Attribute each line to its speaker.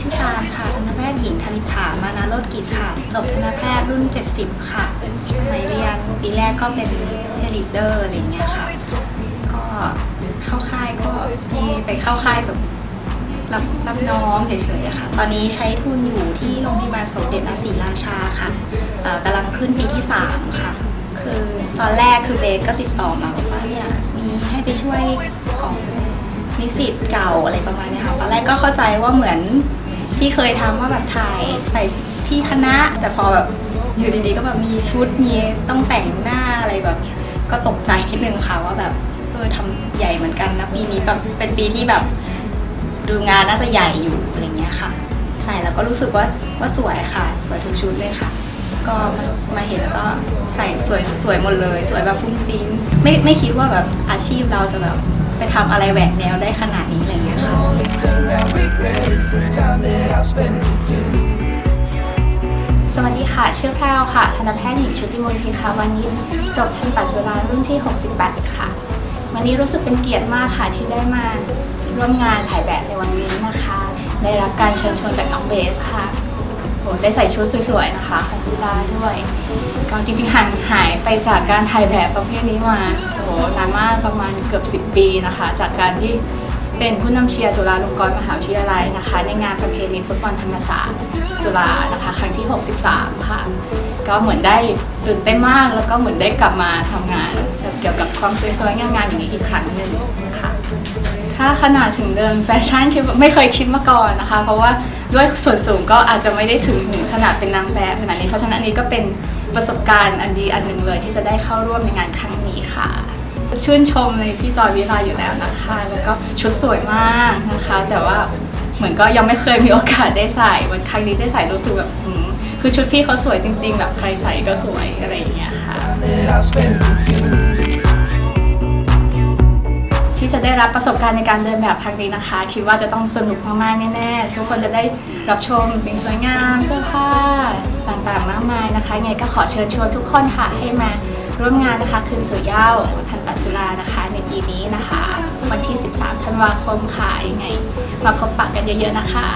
Speaker 1: ชื่อตามค่ะทันตแพทย์หญิงธนิษฐามานาโรดกิจค่ะ จบทันตแพทย์รุ่น 70 ค่ะสมัเรียนปีแรกก็เป็นเชลิเดอร์อะไรเงี้ยค่ะ ก็เข้าค่ายก็มีไปเข้าค่ายแบบรับรับน้องเฉยๆค่ะ ตอนนี้ใช้ทุนอยู่ที่โรงพยาบาลสมเด็จพระศรีราชาค่ะกำลังขึ้นปีที่ 3 ค่ะ คือตอนแรกคือเบสก็ติดต่อมาบอกว่าเนี่ยมีให้ไปช่วยของนิสิตเก่าอะไรประมาณนี้ค่ะ ตอนแรกก็เข้าใจว่าเหมือน ที่เคยทำว่าแบบถ่ายใส่ที่คณะ แต่พอแบบอยู่ดีๆ ก็แบบมีชุดมีต้องแต่งหน้าอะไรแบบ ก็ตกใจนิดนึงค่ะว่าแบบเออทำใหญ่เหมือนกันนะปีนี้แบบเป็นปีที่แบบ ดูงานน่าจะใหญ่อยู่อะไรเงี้ยค่ะ ใส่แล้วก็รู้สึกว่าว่าสวยค่ะ สวยทุกชุดเลยค่ะ ก็มามาเห็นแล้วก็ใส่สวยสวยหมดเลย สวยแบบฟุ้งฟิ้งไม่ไม่คิดว่าแบบอาชีพเราจะแบบไปทำอะไรแหวกแนวได้ขนาดนี้อะไรเงี้ยค่ะ
Speaker 2: สวัสดีค่ะ ชื่อแพรวค่ะ ทันตแพทย์หญิงชุติมนทีค่ะวันนี้จบทันตจุฬารุ่นที่ 68 ค่ะ วันนี้รู้สึกเป็นเกียรติมากค่ะที่ได้มาร่วมงานถ่ายแบบในวันนี้นะคะ ได้รับการเชิญชวนจากน้องเบสค่ะโหได้ใส่ชุดสวยๆนะคะของลีลาด้วย ก็จริงๆห่างหายไปจากการถ่ายแบบประเภทนี้มาโหนานมากประมาณเกือบ 10 ปีนะคะ จากการที่ เป็นผู้นำเชียร์จุฬาลงกรณ์มหาวิทยาลัยนะคะ ในงานประเพณีฟุตบอลธรรมศาสตร์จุฬานะคะ ครั้งที่ 63 ค่ะ ก็เหมือนได้ตื่นเต้นมากแล้วก็เหมือนได้กลับมาทำงานเกี่ยวกับความสวยๆงามๆอย่างนี้อีกครั้งหนึ่งค่ะถ้าขนาดถึงเดินแฟชั่นคิดไม่เคยคิดมาก่อนนะคะ เพราะว่าด้วยส่วนสูงก็อาจจะไม่ได้ถึงขนาดเป็นนางแบบขนาดนี้เพราะฉะนั้นอันนี้ก็เป็นประสบการณ์อันดีอันหนึ่งเลยที่จะได้เข้าร่วมในงานครั้งนี้ค่ะ ชื่นชมในพี่จอยวิไลอยู่แล้วนะคะ แล้วก็ชุดสวยมากนะคะ แต่ว่าเหมือนก็ยังไม่เคยมีโอกาสได้ใส่วันครั้งนี้ได้ใส่รู้สึกแบบอืมคือชุดพี่เขาสวยจริง ๆ แบบใครใส่ก็สวยอะไรอย่างเงี้ยค่ะ ที่จะได้รับประสบการณ์ในการเดินแบบครั้งนี้นะคะ คิดว่าจะต้องสนุกมากๆแน่ๆทุกคนจะได้รับชมสิ่งสวยงามเสื้อผ้าต่างๆมากมายนะคะยังไงก็ขอเชิญชวนทุกคนค่ะให้มา ร่วมงานนะคะคืนสู่เย้าของทันตจุฬานะคะ ในปีนี้นะคะ วันที่ 13 ธันวาคมค่ะยังไงมาพบปะกันเยอะๆนะคะ